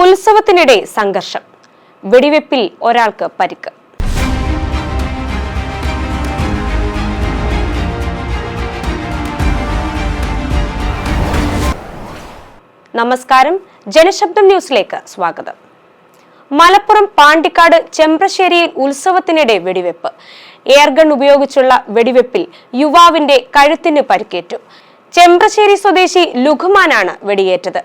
ഉത്സവത്തിനിടെ സംഘർഷം. വെടിവെപ്പിൽ ഒരാൾക്ക് പരിക്ക്. നമസ്കാരം. ജനശബ്ദം ന്യൂസിലേക്ക് സ്വാഗതം. മലപ്പുറം പാണ്ടിക്കാട് ചെമ്പ്രശ്ശേരിയിൽ ഉത്സവത്തിനിടെ വെടിവെപ്പ്. എയർഗൺ ഉപയോഗിച്ചുള്ള വെടിവെപ്പിൽ യുവാവിന്റെ കഴുത്തിന് പരിക്കേറ്റു. ചെമ്പ്രശ്ശേരി സ്വദേശി ലുഖുമാനാണ് വെടിയേറ്റത്.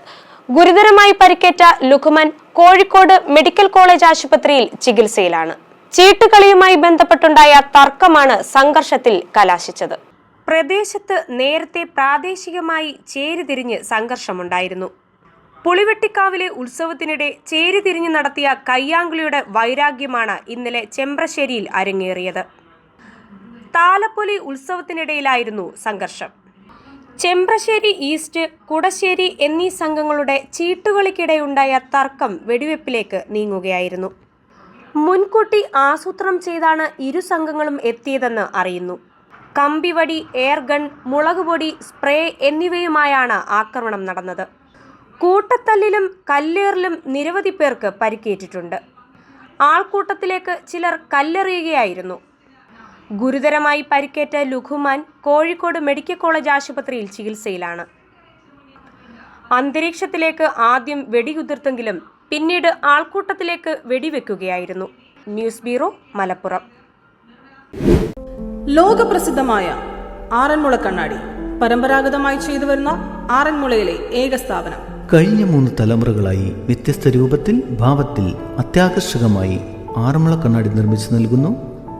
ഗുരുതരമായി പരിക്കേറ്റ ലുഖുമൻ കോഴിക്കോട് മെഡിക്കൽ കോളേജ് ആശുപത്രിയിൽ ചികിത്സയിലാണ്. ചീട്ടുകളിയുമായി ബന്ധപ്പെട്ടുണ്ടായ തർക്കമാണ് സംഘർഷത്തിൽ കലാശിച്ചത്. പ്രദേശത്ത് നേരത്തെ പ്രാദേശികമായി ചേരിതിരിഞ്ഞ് സംഘർഷമുണ്ടായിരുന്നു. പുളിവെട്ടിക്കാവിലെ ഉത്സവത്തിനിടെ ചേരിതിരിഞ്ഞ് നടത്തിയ കയ്യാങ്കുളിയുടെ വൈരാഗ്യമാണ് ഇന്നലെ ചെമ്പ്രശ്ശേരിയിൽ അരങ്ങേറിയത്. താലപ്പൊലി ഉത്സവത്തിനിടയിലായിരുന്നു സംഘർഷം. ചെമ്പ്രശ്ശേരി ഈസ്റ്റ് കുടശ്ശേരി എന്നീ സംഘങ്ങളുടെ ചീട്ടുകളിക്കിടെയുണ്ടായ തർക്കം വെടിവെപ്പിലേക്ക് നീങ്ങുകയായിരുന്നു. മുൻകൂട്ടി ആസൂത്രണം ചെയ്താണ് ഇരു സംഘങ്ങളും എത്തിയതെന്ന് അറിയുന്നു. കമ്പിവടി എയർഗൺ മുളകുപൊടി സ്പ്രേ എന്നിവയുമായാണ് ആക്രമണം നടന്നത്. കൂട്ടത്തല്ലിലും കല്ലേറിലും നിരവധി പേർക്ക് പരിക്കേറ്റിട്ടുണ്ട്. ആൾക്കൂട്ടത്തിലേക്ക് ചിലർ കല്ലെറിയുകയായിരുന്നു. ഗുരുതരമായി പരിക്കേറ്റ ലുഖുമാൻ കോഴിക്കോട് മെഡിക്കൽ കോളേജ് ആശുപത്രിയിൽ ചികിത്സയിലാണ്. അന്തരീക്ഷത്തിലേക്ക് ആദ്യം വെടിയുതിർത്തെങ്കിലും പിന്നീട് ആൾക്കൂട്ടത്തിലേക്ക് വെടിവെക്കുകയായിരുന്നു. News bureau Malappuram. ലോകപ്രസിദ്ധമായ ആറന്മുള കണ്ണാടി പരമ്പരാഗതമായി ചെയ്തു വരുന്ന ആറന്മുളയിലെ ഏക സ്ഥാപനം. കഴിഞ്ഞ മൂന്ന് തലമുറകളായി വ്യത്യസ്ത രൂപത്തിൽ ഭാവത്തിൽ അത്യാകർഷകമായി ആറന്മുള കണ്ണാടി നിർമ്മിച്ചു നൽകുന്നു.